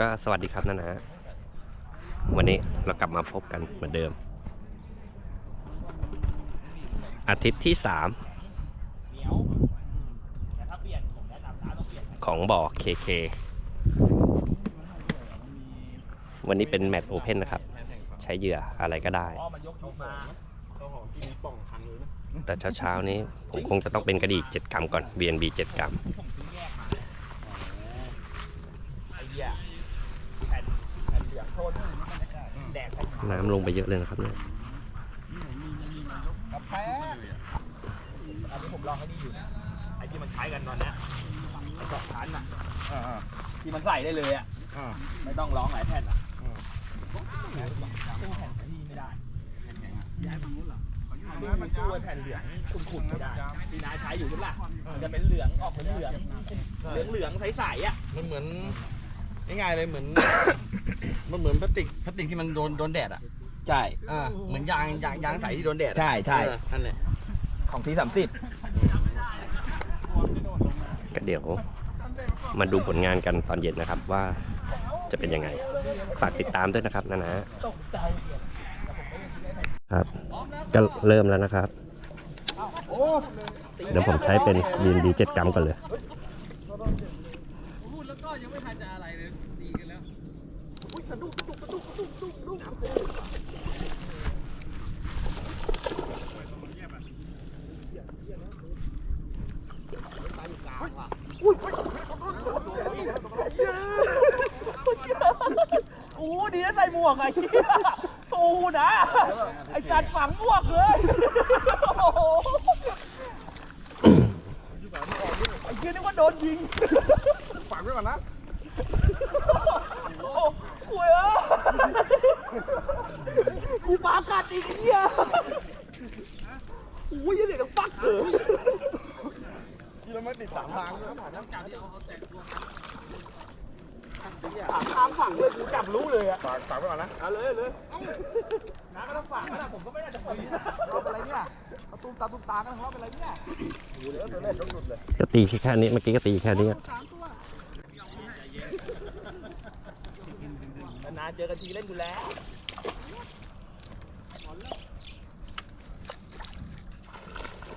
ก็สวัสดีครับนะนะวันนี้เรากลับมาพบกันเหมือนเดิม อาทิตย์ที่สามของบ่อ KK วันนี้เป็นแมตช์โอเพนนะครับ ใช้เหยื่ออะไรก็ได้ แต่เช้าๆนี้ผมคงจะต้องเป็นกระดี7กรัมก่อน BNB 7กรัม ไอ้เหี้ยแผ่นแผ่นเหลืองโทนแดกไป น้ำลงไปเยอะเลยนะครับเนี่ยกาแฟอันนี้ผมลองให้ดีอยู่นะไอ้ที่มันใช้กันตอนเนี้ยไอ้สองชั้นอะที่มันใส่ได้เลยอะไม่ต้องร้องหลายแผ่นอะสู้แผ่นนี้ไม่ได้ย้ายฝั่งนู้นเหรอมันสู้ไอ้แผ่นเหลืองขุ่นๆไม่ได้ที่นายใช้อยู่ใช่ปะมันจะเป็นเหลืองออกเหลืองเหลืองเหลืองเหลืองๆใสๆอะมันเหมือน ง่ายๆเลยเหมือน มันเหมือนพลาสติกพลาสติกที่มันโดนโดนแดดอะใช่ อ่าเหมือนยางยางยางใสที่โดนแดดอะใช่ใช่ เออนั่นแหละของที่สามสิบก็เดี๋ยวมาดูผลงานกันตอนเย็นนะครับว่าจะเป็นยังไง ฝากติดตามด้วยนะครับนะนะครับก็เริ่มแล้วนะครับ เดี๋ยวผมใช้เป็น BNB 7กรัมก่อนเลย โอ้ดีนะใส่หมวกไอ้เหี้ยตูนะ ไอ้จัดฝังหมวกเลยโอ้โหไอ้เหี้ยนึกว่าโดนยิง ฝังไว้ก่อนนะโอ้โหเอ้ยกูปากัดอีกเหี้ยโอ้ยยังเด็กกับฟักเลย ติดสามทางด้วยถามทางฝังเลยกูจับรู้เลยอะฝังฝังไว้ก่อนนะเอาเลยเลยน้าก็ต้องฝังนะผมก็ไม่น่าจะฝังเอาอะไรเนี่ยเอาตุ้มตาตุ้มตากันเขาเป็นอะไรเนี่ยจะตีแค่นี้เมื่อกี้ก็ตีแค่นี้นานๆเจอกันทีเล่นกูแล้ว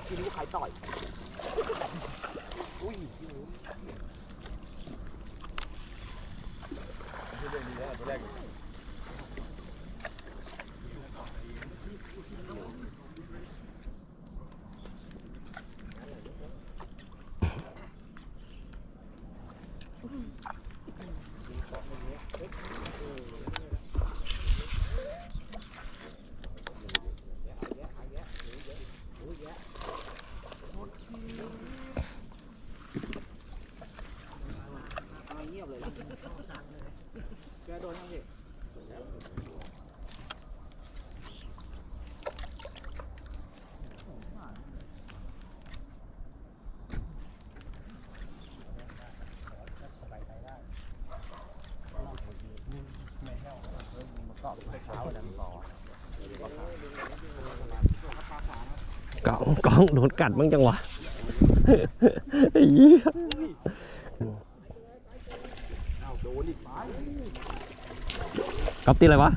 ทีนี้กูขายต่อย อุ้ กล้องกองโดนกัดบ้างจังวะไอ้เหี้ยก๊อปตีอะไรวะ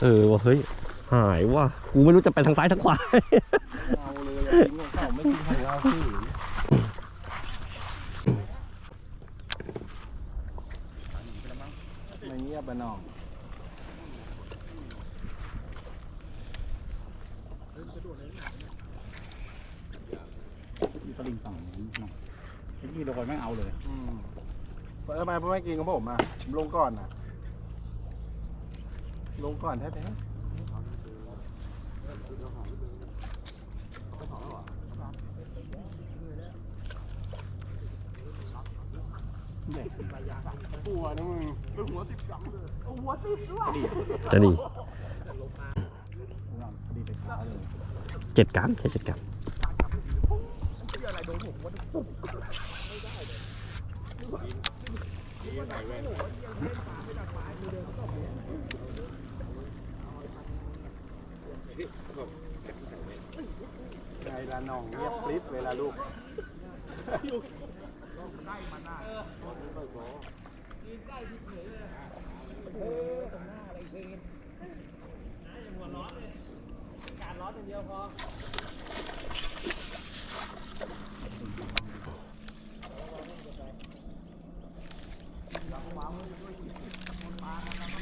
เออวะเฮ้ย หายว่ะกูไม่รู้จะไปทางซ้ายทางขวา ไม่เงียบไปน้องมี สลิงฝั่งนี้นะไอ้ที่โดนไม่เอาเลยทำไมพ่อไม่กินกับผมอะผมลงก่อนอะ ลงก่อนแท้ๆตัวนะมึงเป็นหัวสิบกรัมเลยหัวติดด้วยจะดี ดีไปขาเลย เจ็ดกรัมแค่เจ็ดกรัมาหน่องเงียบคลิปเวลาลูก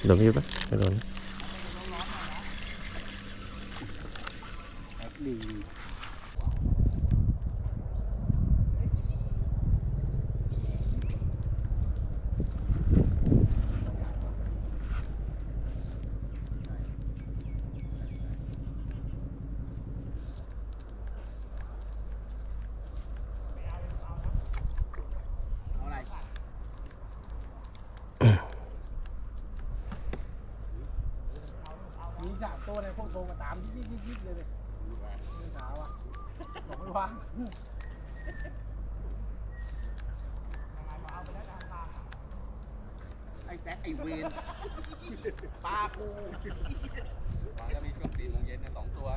โดนพี่ปะไม่โดน มีสามตัวในพวกโทรมาตามยิกยิกยิกเลยเลยไม่เช้าอะบอกไม่ว่างไอ้แฟกไอ้เวนปลากู วางแล้วมีช่วงสี่โมงเย็นเนี่ยสองตัว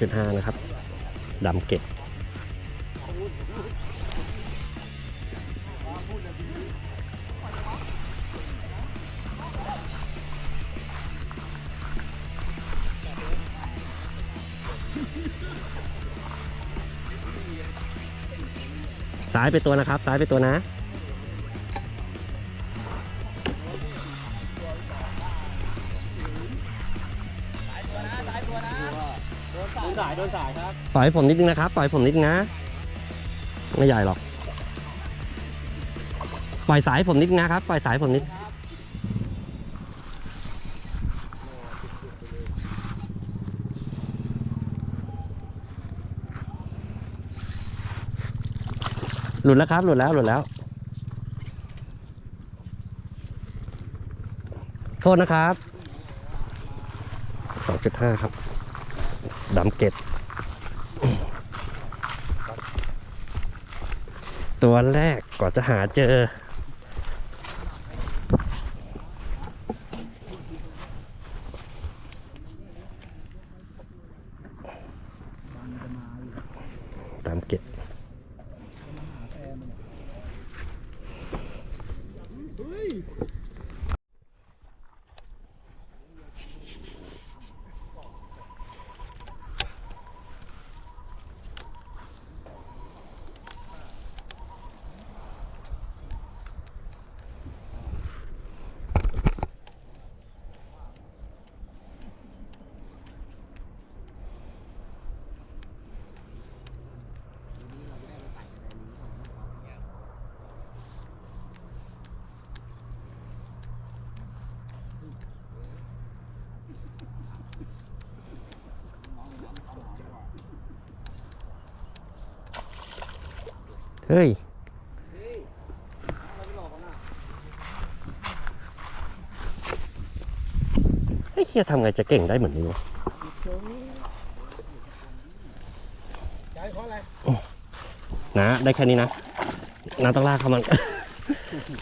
สองจุดห้านะครับดำเก็ดซ้ายไปตัวนะครับ ซ้ายไปตัวนะ ปล่อยผมนิดนึงนะครับ ปล่อยผมนิดนึงนะไม่ใหญ่หรอก ปล่อยสายผมนิดนึงนะครับ ปล่อยสายผมนิด หลุดแล้วครับ หลุดแล้ว หลุดแล้ว โทษนะครับ 2.5 ครับดำเก็ด ตัวแรกกว่าจะหาเจอ ตามเก็ด เฮ้ยไอ้เฮียทำไงจะเก่งได้เหมือนนี้วะใจเพราะอะไรนะ ได้แค่นี้นะนาต้องลากเขามัน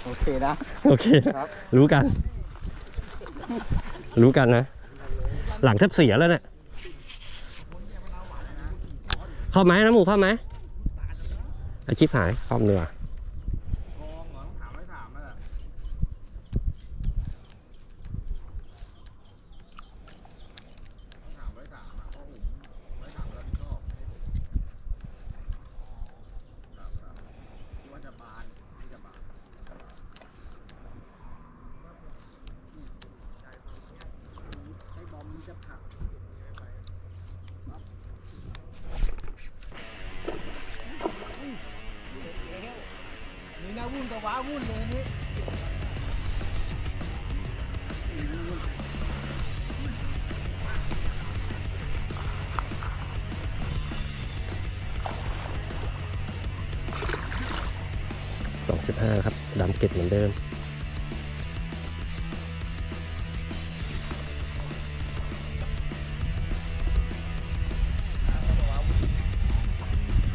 โอเคนะ โอเคนะครับรู้กัน รู้กันนะ หลังแทบเสียแล้วเนี่ยเข้าไหมน้ำหมูเข้าไหมอา ชิบหายเข้าเนื้อ วุ่นเลยนี่สองจุดห้าครับดำเก็บเหมือนเดิม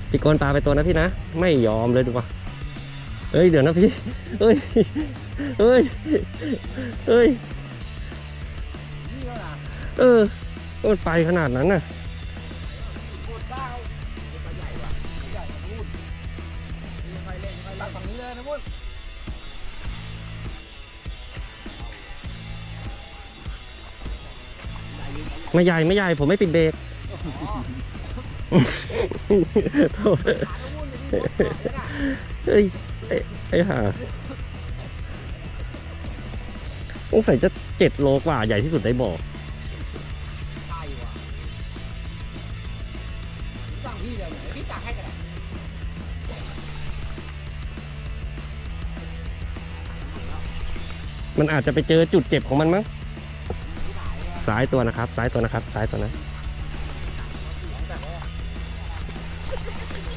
พี่กนปลาไปตัวนะพี่นะ ไม่ยอมเลยดูว่า เอ้ยเดี๋ยวนะพี่เอ้ยเอ้ยเอ้ยเออมันไปขนาดนั้นน่ะตัดฝั่งนี้เลยนะมุ้นไม่ใหญ่ไม่ใหญ่ผมไม่ปิดเบรกโทษเฮ้ย ไอ้ไอ้ห่าสงสัยจะเจ็ดโลกว่าใหญ่ที่สุดได้บอกใช่ว่ะสั่งพี่เลยพี่ตักให้กันมันอาจจะไปเจอจุดเจ็บของมันมั้งซ้ายตัวนะครับ ซ้ายตัวนะครับ ซ้ายตัวนะ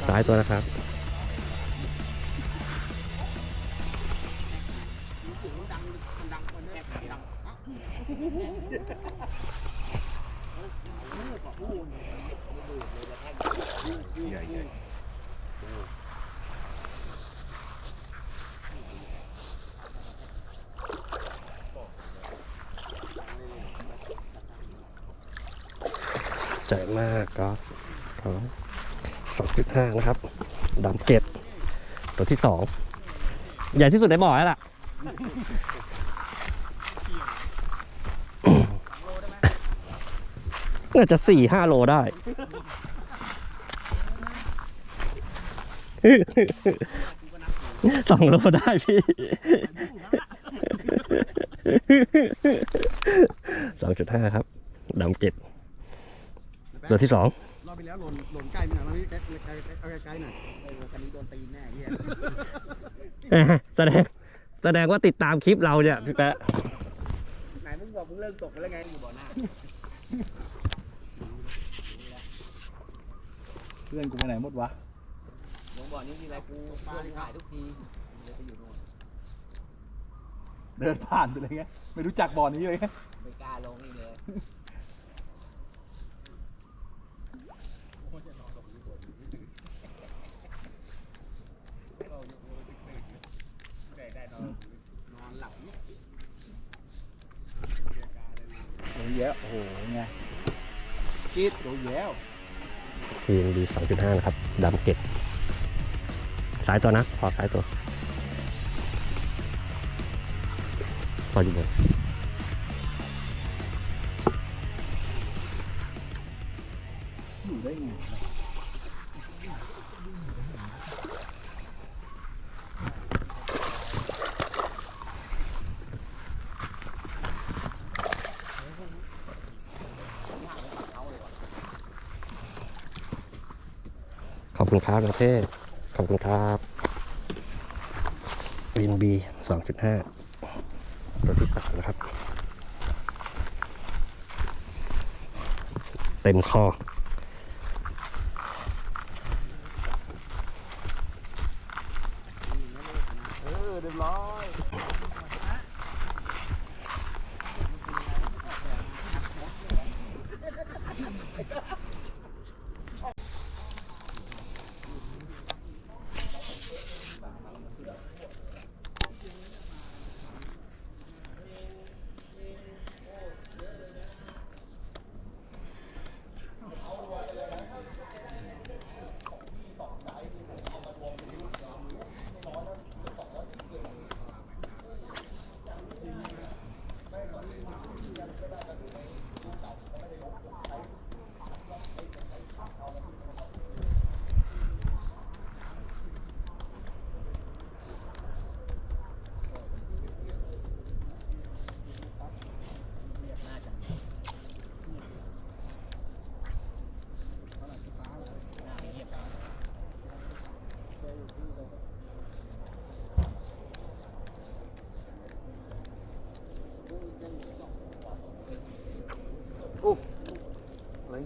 ซ้ายตัวนะครับ 5นะครับดำเกตตัวที่ 2 ใหญ่ที่สุดในบ่อแล้วล่ะน่าจะสี่ห้าโลได้ สองโลได้พี่สองจุดห้าครับดำเก็ดตัวที่สอง ไปแล้วหล่นหล่นใกล้ไปหน่อยรอบนี้ใกล้ใกล้เอาใกล้ๆหน่อยเออคันนี้โดนตีนแน่เฮียเอ้ยแสดงแสดงว่าติดตามคลิปเราเนี่ยพี่แปะไหนมึงบอกมึงเลิกตกไปแล้วไงอยู่บ่อหน้าเพื่อนกูไปไหนหมดวะลงบ่อนี้ทีไรกูเพื่อนถ่ายทุกทีเลยไปอยู่โน่นเดินผ่านไปเลยไงไม่รู้จักบ่อนี้เลยไงไม่กล้าลงอีกเลย นอนหลับนี่ โดน แย้วโอ้โหไงคิดโดนแย้วทีมดีสองจุดห้านะครับดำเก็ดสายตัวนะขอสายตัวพออยู่บน ครับนะเทศขอบคุณครับวินบีสองจุดห้าตัวที่สามนะครับ เต็มคอ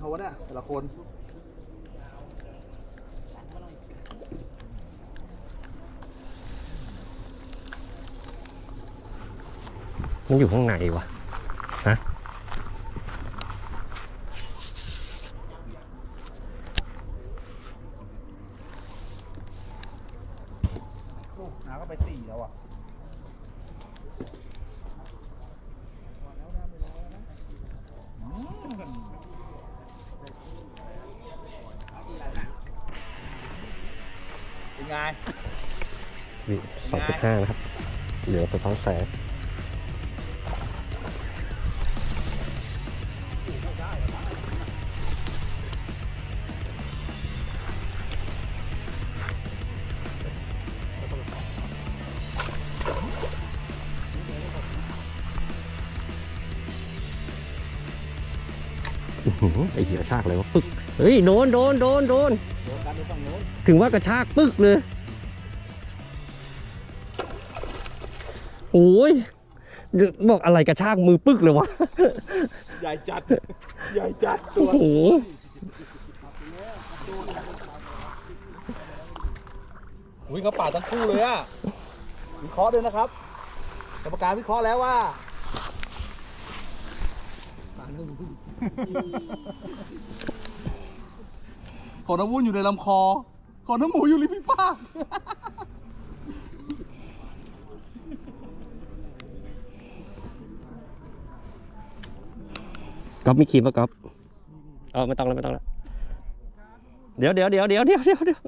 เขาวะเนี่ยแต่ละคนมันอยู่ข้างในวะ ไงวิสองจุดห้านะครับ เหลือสะท้อนแสงไอเหี้ยชากเลยวะปึ๊ก เฮ้ย โดน โดน โดน โดน ถึงว่ากระชากปึ๊กเลยโอ้ยบอกอะไรกระชากมือปึ๊กเลยวะใหญ่จัดใหญ่จัดตัโอ้วโหอุ้ยเขาป่าดทั้งคู่เลยอะวิเคราะห์ด้วยนะครับกรรมการวิเคราะห์แล้วว่าขอน้ำวุ้นอยู่ในลำคอ ขอน้ำหมูอยู่ริมฝีปากก๊อฟมีครีมปะก๊อฟเออไม่ต้องแล้วไม่ต้องแล้ว เดี๋ยวเดี๋ยวเดี๋ยวเดี๋ยวเดี๋ยวเดี๋ยวเดี๋ยว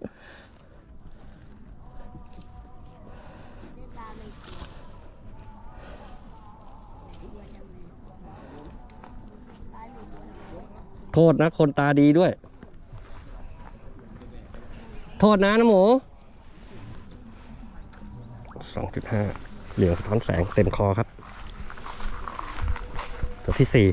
โทษนะคนตาดีด้วย โทษนะน้ำหมูสองจุดห้าเหลืองสะท้อนแสงเต็มคอครับ ตัวที่สี่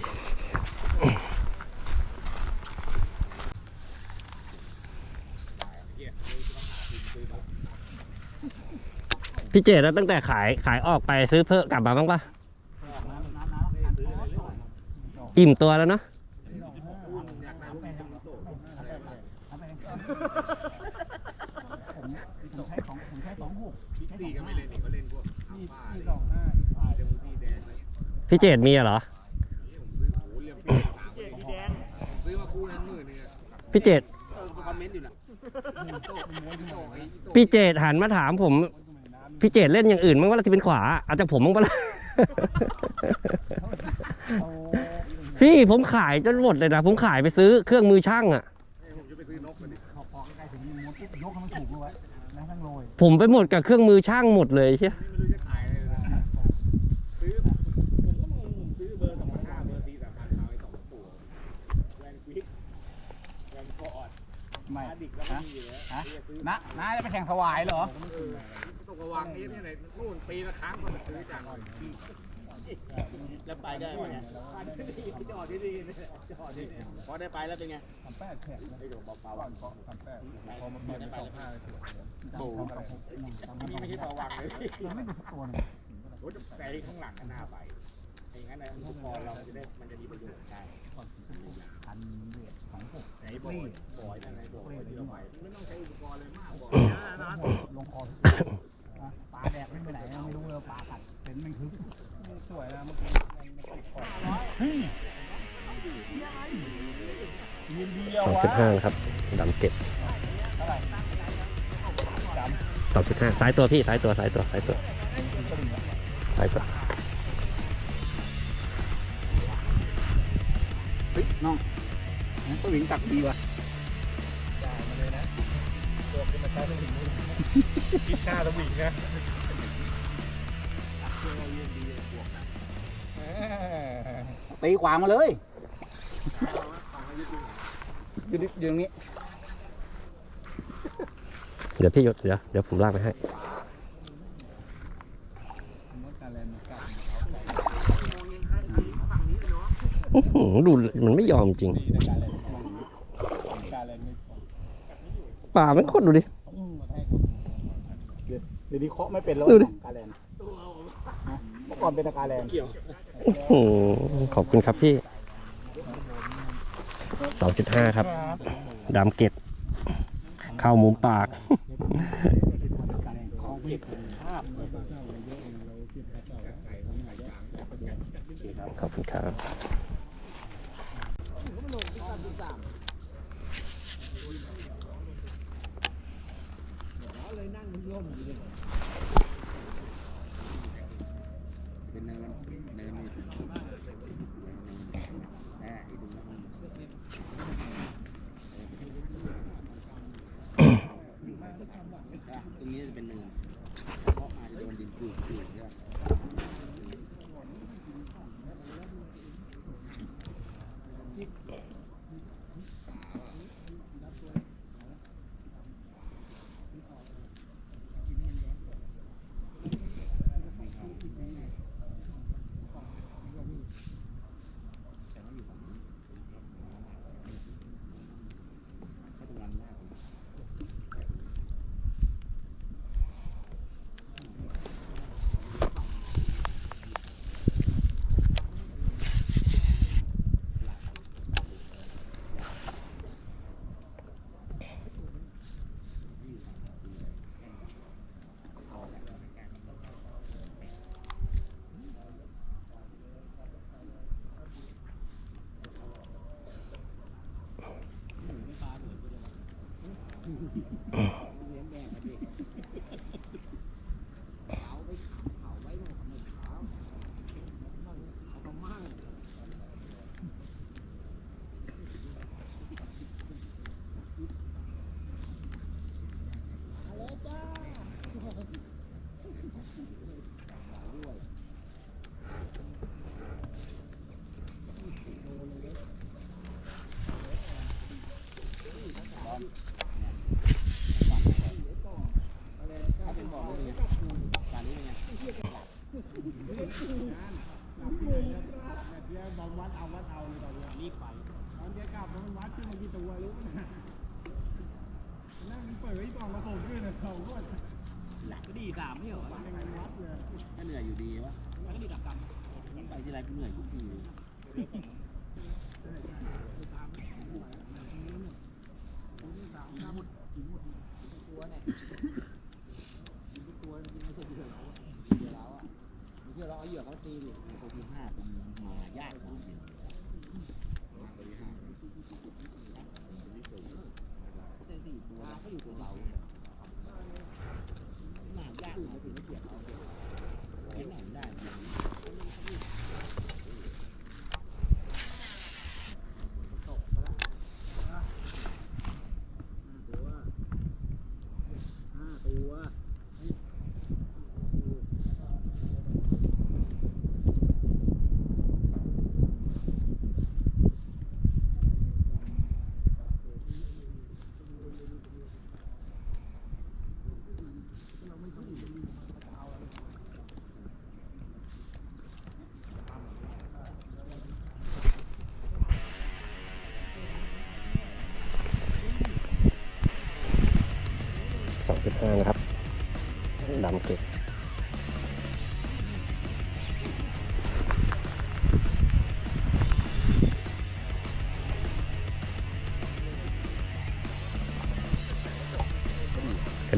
พี่เจดแล้วตั้งแต่ขายขายออกไปซื้อเพิ่มกลับมาบ้างปะอิ่มตัวแล้วเนาะ ผมใช้สองผมใช้สองหก สี่ก็ไม่เล่นนี่ก็เล่นพวก ที่ที่สองห้าอีกฝ่าย เดี๋ยวพี่แดงเลย พี่เจดมีอะเหรอโอ้โหเรียบร้อยเจ็ดพี่แดงซื้อมาคู่นั้นหมื่นนึงอะพี่เจดเออคอมเมนต์อยู่นะพี่เจดหันมาถามผม พี่เจดเล่นอย่างอื่นมั้งว่าที่เป็นขวาเอาจากผมมั้งปะล่ะพี่ผมขายจนหมดเลยนะ ผมขายไปซื้อเครื่องมือช่างอะผมจะไปซื้อนกมันดิพอพอใกล้ถึงมือมันปุ๊บยกให้มันถูกเอาไว้แล้วทั้งโรยผมไปหมดกับเครื่องมือช่างหมดเลยเชียไม่รู้จะขายอะไรเลยนะซื้อผมก็มองผมซื้อเบอร์สองพันห้าเบอร์สี่สามพันเอาไอ้สองตัวแวนควิกแวนคออด ไม่ อาดิกแล้วมันมีอยู่แล้ว ฮะน้าจะไปแข่งถวายเหรอตกระวังนี้เนี่ไหนนู่นปีละครั้งก็จะซื้อจากแล้วไปได้ไหมเนี่ยจอดที่ดีเนี่จอดที่นี่พอได้ไปแล้วเป็นไงสามแปดแข่งไอ้ดอกเบาๆก่ออะนเพราะสามแปดพอมาเปลี่ยนเป็นสองห้าเลยสิโอ้โหนี่ไม่ใช่ประวังเลยไม่ดูตัวนึงรถแต่ข้างหลังก็หน้าไปไอ้งั้นนะพอเราจะได้มันจะมีประโยชน์ได้พันเดือดสองหกไอ้บอย บอยนั่นไอ้บอยที่เราไปไม่ต้องใช้อุปกรณ์เลยมากบอยนะลงคอปลาแดกไม่ไปไหนไม่รู้เลยปลากัดเป็นมันคือสวยนะเมื่อกี้สองจุดห้าครับดำเก็บสองจุดห้าซ้ายตัวพี่ซ้ายตัวซ้ายตัวซ้ายตัวำก็ดึงละซ้ายตัวเฮ้ยน้องสวิงตักดีว่ะ คิดค่าสวิงนะตีขวางมาเลยอยู่ดิอยู่ตรงนี้เดี๋ยวพี่ยศเดี๋ยวเดี๋ยวผมลากไปให้อื้อหือดูมันไม่ยอมจริง ป่ามันโคตรดูดิ เดี๋ยวนี้เคาะไม่เป็นแล้วดูดิ กาแลนเมื่อก่อนเป็นกาแลนอื้อหือขอบคุณครับพี่สองจุดห้าครับดำเก็บเข้ามุมปาก ของเก็บภาพขอบคุณครับเป็นเนินเนินนี่แน่อีดู ตรงนี้จะเป็นเนินเพราะอาจจะโดนดินปลูกปลูกเยอะตอนวัดเอาวัดเอาเลยตอนนี้รีบไปตอนแกกลับมันวัดขึ้นมากี่ตัวรู้นั่งเปิดไว้ก่อนมาส่งด้วยนะเขาก็ หลักก็ดีสามไม่เหรอ ยังไงวัดเลย ถ้าเหนื่อยอยู่ดีวะ มันก็ดีกับกรรม ไปที่ไรกู เหนื่อยทุกที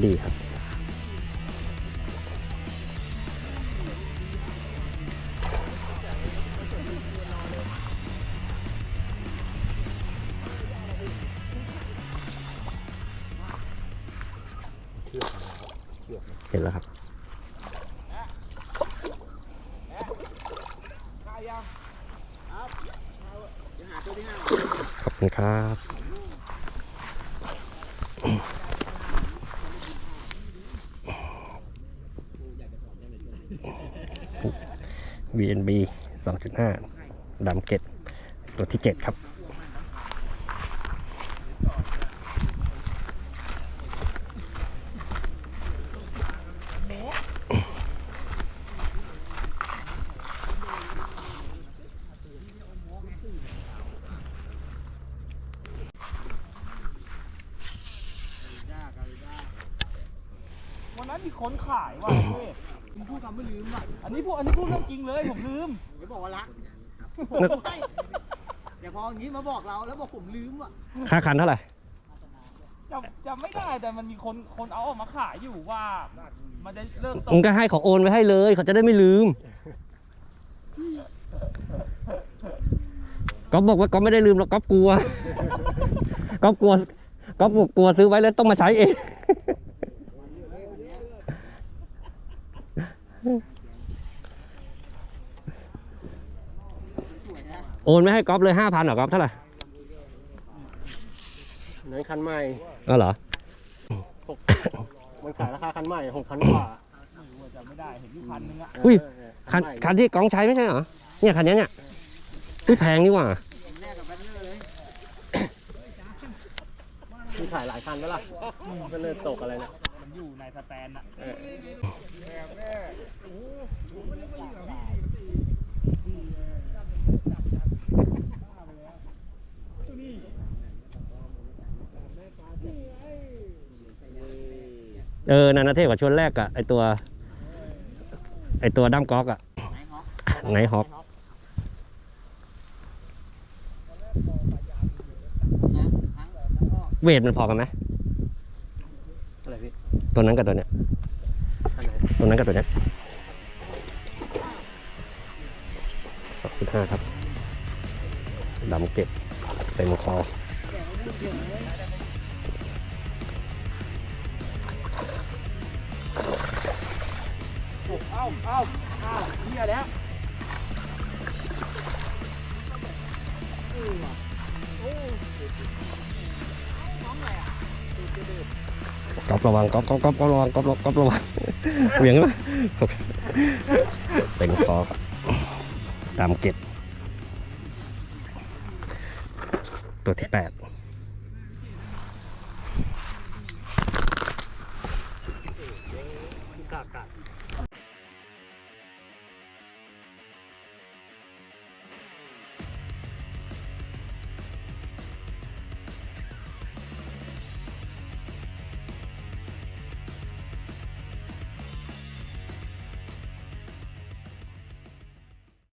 ดีครับ เห็นแล้วครับขอบคุณครับ VNB 2.5 ดำเกตตัวที่ 7 ครับ วันนั้นมีคนขายว่ะเพ่ คุณพูดคำไม่ลืมอะอันนี้พูดอันนี้พูดเรื่องจริงเลยผมลืมเดี๋ยวบอกว่ารักเดี๋ยวพออย่างนี้มาบอกเราแล้วบอกผมลืมอะค่าคันเท่าไหร่จำจำไม่ได้แต่มันมีคนคนเอาออกมาขายอยู่ว่า มันจะเริ่มตมึกงก็ให้เขาโอนไว้ให้เลย เขาจะได้ไม่ลืมก๊อฟบอกว่าก๊อฟไม่ได้ลืมหรอกก๊อฟกลัวก๊อฟกลัวก๊อฟบอกกลัวซื้อไว้แล้วต้องมาใช้เอง โอนไม่ให้ก๊อฟเลยห้าพันเหรอก๊อฟเท่าไหร่ในคันใหม่อ๋อเหรอมันขายราคาคันใหม่หกพันกว่าจำไม่ได้เห็นอยู่พันนึงอะอุ้ยเออคันใหม่คันที่กองใช้ไม่ใช่เหรอเนี่ยคันเนี้ยเนี่ยอุ้ยแพงนี่หว่ามีขายหลายคันแล้วล่ะก็เลยตกอะไรนะมัน อยู่ในสแตนอะเออเออนานาเทพกับชวนแรกอะไอตัว ไอตัวดั้มก๊อกอะไงฮอกเวทมันพอกันไหมอะไรพี่ ตัวนั้นกับตัวเนี้ยคันไหนตัวนั้นกับตัวเนี้ยสองจุดห้าครับดำเก็บเต็มคอเอ้าเอ้าเอ้าเฮียแล้ว ก๊อประวังก๊อปก๊อปก๊อประวังก๊อปก๊อประวังเหวียงไหมเป็นคอตามเก็บ ตัวที่แปด